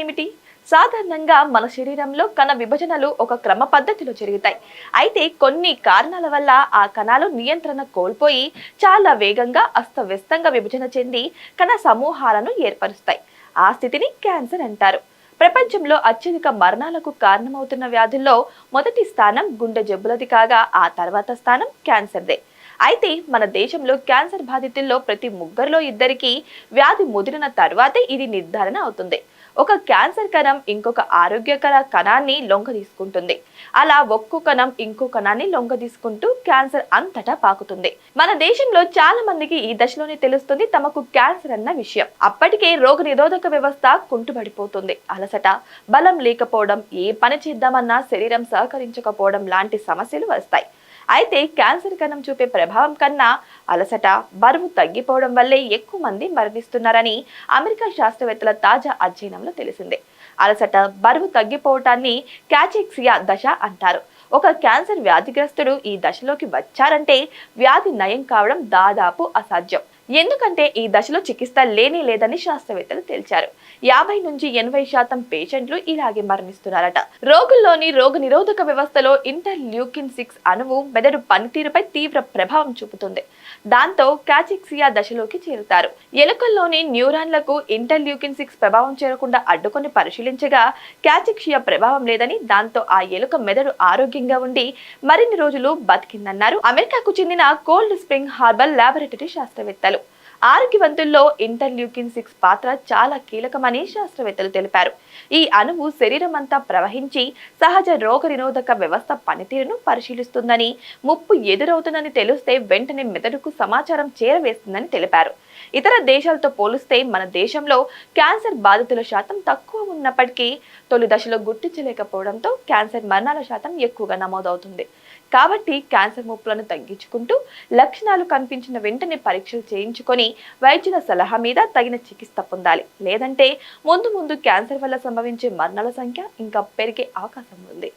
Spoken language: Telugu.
ఏమిటి? సాధారణంగా మన శరీరంలో కణ విభజనలు ఒక క్రమ పద్ధతిలో జరుగుతాయి. అయితే కొన్ని కారణాల వల్ల ఆ కణాలు నియంత్రణ కోల్పోయి చాలా వేగంగా అస్తవ్యస్తంగా విభజన చెంది కణ సమూహాలను ఏర్పరుస్తాయి. ఆ స్థితిని క్యాన్సర్ అంటారు. ప్రపంచంలో అత్యధిక మరణాలకు కారణమవుతున్న వ్యాధుల్లో మొదటి స్థానం గుండె జబ్బులది కాగా ఆ తర్వాత స్థానం క్యాన్సర్దే. అయితే మన దేశంలో క్యాన్సర్ బాధితుల్లో ప్రతి ముగ్గురిలో ఇద్దరికి వ్యాధి ముదిరిన తర్వాతే ఇది నిర్ధారణ అవుతుంది. ఒక క్యాన్సర్ కణం ఇంకొక ఆరోగ్యకర కణాన్ని లొంగ తీసుకుంటుంది అలా ఒక్కో కణం ఇంకో కణాన్ని లొంగ తీసుకుంటూ క్యాన్సర్ అంతటా పాకుతుంది. మన దేశంలో చాలా మందికి ఈ దశలోనే తెలుస్తుంది తమకు క్యాన్సర్ అన్న విషయం. అప్పటికే రోగ నిరోధక వ్యవస్థ కుంటుపడిపోతుంది అలసట బలం లేకపోవడం ఏ పని చేద్దామన్నా శరీరం సహకరించకపోవడం లాంటి సమస్యలు వస్తాయి. అయితే క్యాన్సర్ కణం చూపే ప్రభావం కన్నా అలసట బరువు తగ్గిపోవడం వల్లే ఎక్కువ మంది మరణిస్తున్నారని అమెరికా శాస్త్రవేత్తల తాజా అధ్యయనంలో తెలిసిందే. అలసట బరువు తగ్గిపోవటాన్ని క్యాచెక్సియా దశ అంటారు. ఒక క్యాన్సర్ వ్యాధిగ్రస్తుడు ఈ దశలోకి వచ్చారంటే వ్యాధి నయం కావడం దాదాపు అసాధ్యం. ఎందుకంటే ఈ దశలో చికిత్స లేనే లేదని శాస్త్రవేత్తలు తేల్చారు. యాభై నుంచి ఎనభై శాతం పేషెంట్లు ఇలాగే మరణిస్తున్నారట. రోగుల్లోని రోగ నిరోధక వ్యవస్థలో ఇంటర్ల్యూకిన్ సిక్స్ అణువు మెదడు పనితీరుపై తీవ్ర ప్రభావం చూపుతుంది. దాంతో క్యాచిక్సియా దశలోకి చేరుతారు. ఎలుకల్లోని న్యూరాన్లకు ఇంటర్ల్యూకిన్ సిక్స్ ప్రభావం చేరకుండా అడ్డుకొని పరిశీలించగా క్యాచిక్సియా ప్రభావం లేదని దాంతో ఆ ఎలుక మెదడు ఆరోగ్యంగా ఉండి మరిన్ని రోజులు బతికిందన్నారు. అమెరికాకు చెందిన కోల్డ్ స్ప్రింగ్ హార్బర్ లాబొరేటరీ శాస్త్రవేత్తలు. ఆరోగ్యవంతుల్లో ఇంటర్ల్యూకిన్ సిక్స్ పాత్ర చాలా కీలకమని శాస్త్రవేత్తలు తెలిపారు. ఈ అణువు శరీరం అంతా ప్రవహించి సహజ రోగ నిరోధక వ్యవస్థ పనితీరును పరిశీలిస్తుందని ముప్పు ఎదురవుతుందని తెలిస్తే వెంటనే మెదడుకు సమాచారం చేరవేస్తుందని తెలిపారు. ఇతర దేశాలతో పోలిస్తే మన దేశంలో క్యాన్సర్ బాధితుల శాతం తక్కువ ఉన్నప్పటికీ తొలి దశలో గుర్తించలేకపోవడంతో క్యాన్సర్ మరణాల శాతం ఎక్కువగా నమోదవుతుంది. కాబట్టి క్యాన్సర్ ముప్పులను తగ్గించుకుంటూ లక్షణాలు కనిపించిన వెంటనే పరీక్షలు చేయించుకొని వైద్యుల సలహా మీద తగిన చికిత్స పొందాలి. లేదంటే ముందు ముందు క్యాన్సర్ వల్ల సంభవించే మరణాల సంఖ్య ఇంకా పెరిగే అవకాశం ఉంది.